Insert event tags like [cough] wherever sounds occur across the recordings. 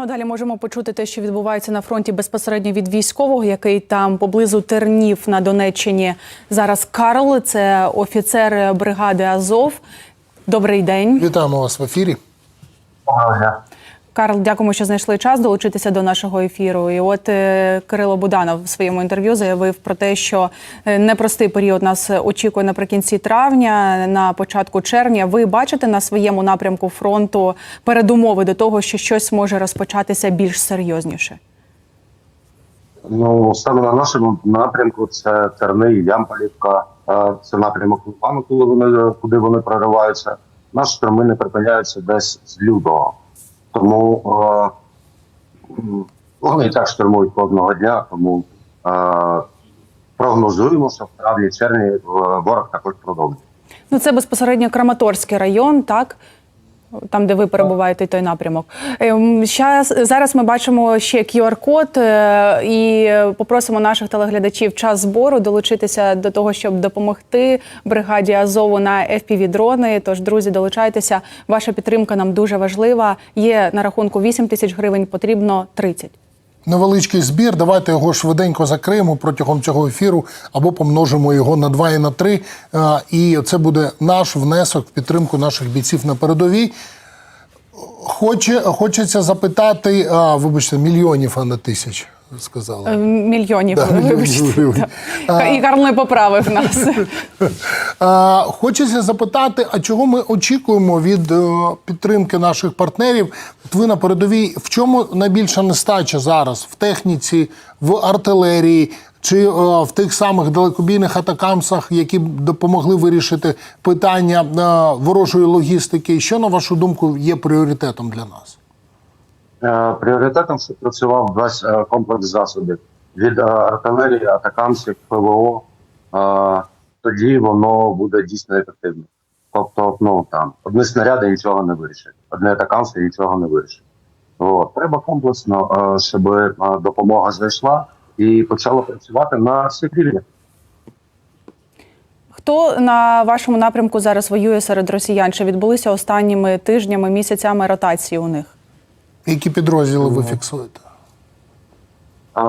Ну, далі можемо почути те, що відбувається на фронті безпосередньо від військового, який там поблизу Тернів на Донеччині. Зараз Карл, це офіцер бригади Азов. Добрий день. Вітаємо вас в ефірі. Доброго дня. Карл, дякуємо, що знайшли час долучитися до нашого ефіру. І от е, Кирило Буданов в своєму інтерв'ю заявив про те, що е, непростий період нас очікує наприкінці травня, на початку червня. Ви бачите на своєму напрямку фронту передумови до того, що щось може розпочатися більш серйозніше? Ну саме на нашому напрямку це Терни, Ямполівка, е, це напрямок Лугану, коли вони куди вони прориваються. Наші штурми не припиняються десь з лютого. Тому е, вони так штурмують кожного дня. Тому е, прогнозуємо, що в травні червні е, ворог також продовжить. Ну, це безпосередньо Краматорський район, так? Там, де ви перебуваєте, той напрямок. Ем, Щас, зараз ми бачимо ще QR-код е, і попросимо наших телеглядачів час збору долучитися до того, щоб допомогти бригаді Азову на FPV-дрони. Тож, друзі, долучайтеся. Ваша підтримка нам дуже важлива. Є на рахунку 8 тисяч гривень, потрібно 30. Невеличкий збір. Давайте його швиденько закриємо протягом цього ефіру або помножимо його на 2 і на 3. Е, І це буде наш внесок в підтримку наших бійців на передовій. Хоче, хочеться запитати, а, вибачте, мільйонів, а не тисяч. Сказали. Е, Мільйонів, Да, мільйонів вибачте. гривень. Так. І Карл не поправив нас. [laughs] А, Хочеться запитати, а чого ми очікуємо від е, підтримки наших партнерів? От ви на передовій, в чому найбільша нестача зараз? В техніці, в артилерії чи е, в тих самих далекобійних атакамсах, які б допомогли вирішити питання е, ворожої логістики? Що, на вашу думку, є пріоритетом для нас? Е, Пріоритетом працював весь е, комплекс засобів від е, артилерії, атакамсів, ПВО. Тоді воно буде дійсно ефективно. Тобто, ну там одні снаряди нічого не вирішать, одне атакамси нічого не вирішить. От. Треба комплексно, щоб допомога зайшла і почала працювати на рівнях. Хто на вашому напрямку зараз воює серед росіян? Чи відбулися останніми тижнями, місяцями ротації у них? Які підрозділи ви фіксуєте? Е,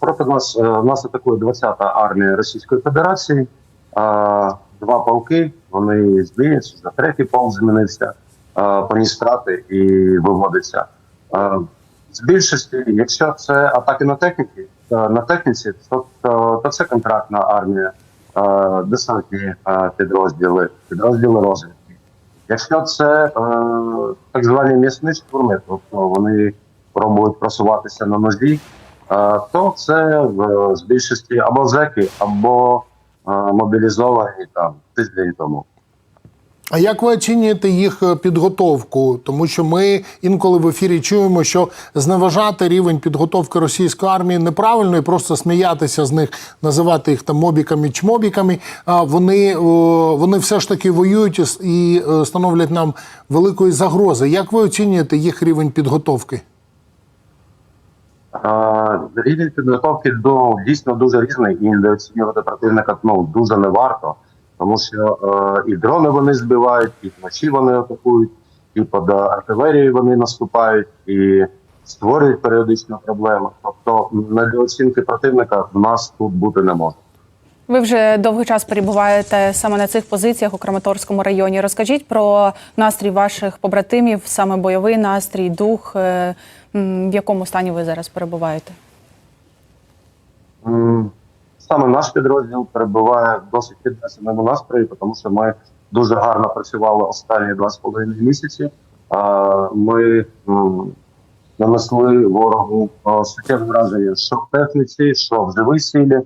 Проти нас, е, нас атакує 20-та армія Російської Федерації. Е, Два полки, вони зміняться, за третій полк змінився, поніс втрати і виводиться. Е, З більшості, якщо це атаки на техніці, е, на техніці, то, то, то це контрактна армія, е, десантні підрозділи, підрозділи розвідки. Якщо це е, так звані м'ясні штурми, тобто вони пробують просуватися на нозі, е, то це в з більшості або зеки, або е, мобілізовані там тиждень тому. А як ви оцінюєте їх е, підготовку? Тому що ми інколи в ефірі чуємо, що зневажати рівень підготовки російської армії неправильно і просто сміятися з них, називати їх там мобіками чмобіками. А вони, е, вони все ж таки воюють і е, становлять нам великої загрози. Як ви оцінюєте їх рівень підготовки? Рівень підготовки до дійсно дуже різний, і недооцінювати противника ну, дуже не варто, тому що е, і дрони вони збивають, і вночі вони атакують, і під артилерією вони наступають, і створюють періодично проблеми. Тобто недооцінки противника в нас тут бути не може. Ви вже довгий час перебуваєте саме на цих позиціях у Краматорському районі. Розкажіть про настрій ваших побратимів, саме бойовий настрій, дух. е, В якому стані ви зараз перебуваєте? Саме наш підрозділ перебуває в досить піднесеному настрої, тому що ми дуже гарно працювали останні два з половиною місяці. Ми нанесли ворогу суттєве враження, що в техніці, що в живій силі.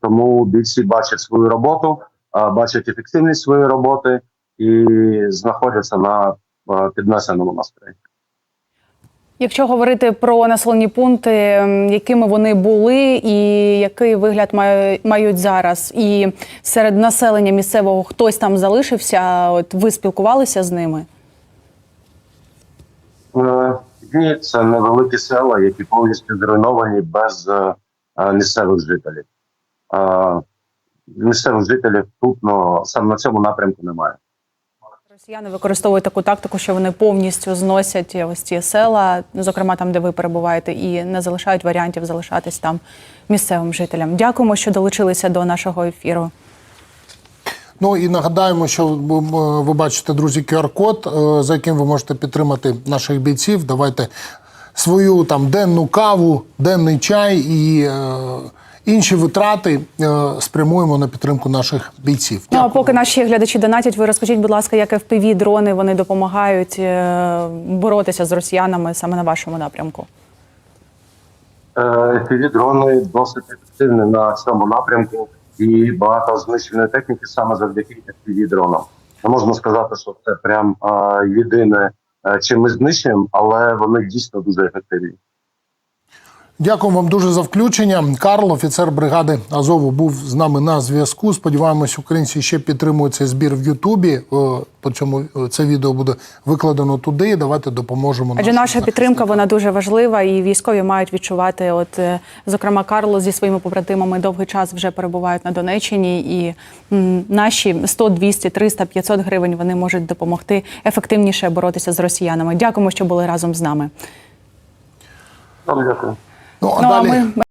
Тому бійці бачать свою роботу, бачать ефективність своєї роботи і знаходяться на піднесеному настрої. Якщо говорити про населені пункти, якими вони були, і який вигляд мають зараз, і серед населення місцевого хтось там залишився, от ви спілкувалися з ними? Е, Ні, це невеликі села, які повністю зруйновані без е, е, місцевих жителів. Місцевих жителів тут ну, саме на цьому напрямку немає. Росіяни використовують таку тактику, що вони повністю зносять ось ці села, зокрема там, де ви перебуваєте, і не залишають варіантів залишатись там місцевим жителям. Дякуємо, що долучилися до нашого ефіру. Ну і нагадаємо, що ви- ви бачите, друзі, QR-код, е, за яким ви можете підтримати наших бійців. Давайте свою там денну каву, денний чай і е, інші витрати е, спрямуємо на підтримку наших бійців. Ну а поки наші глядачі донатять, ви розкажіть, будь ласка, як fpv дрони вони допомагають е, боротися з росіянами саме на вашому напрямку. fpv дрони досить ефективні на цьому напрямку, і багато знищеної техніки саме завдяки fpv дронам. Не можна сказати, що це прям єдине, е, чим ми знищуємо, але вони дійсно дуже ефективні. Дякую вам дуже за включення. Карл, офіцер бригади Азову, був з нами на зв'язку. Сподіваємось, українці ще підтримують цей збір в Ютубі. По цьому це відео буде викладено туди. Давайте допоможемо. Адже наша підтримка вона дуже важлива, і військові мають відчувати. От е, зокрема, Карло зі своїми побратимами довгий час вже перебувають на Донеччині, і наші 100, 200, 300, 500 гривень вони можуть допомогти ефективніше боротися з росіянами. Дякуємо, що були разом з нами. Вам дякую. Ну а Ну а далі. ми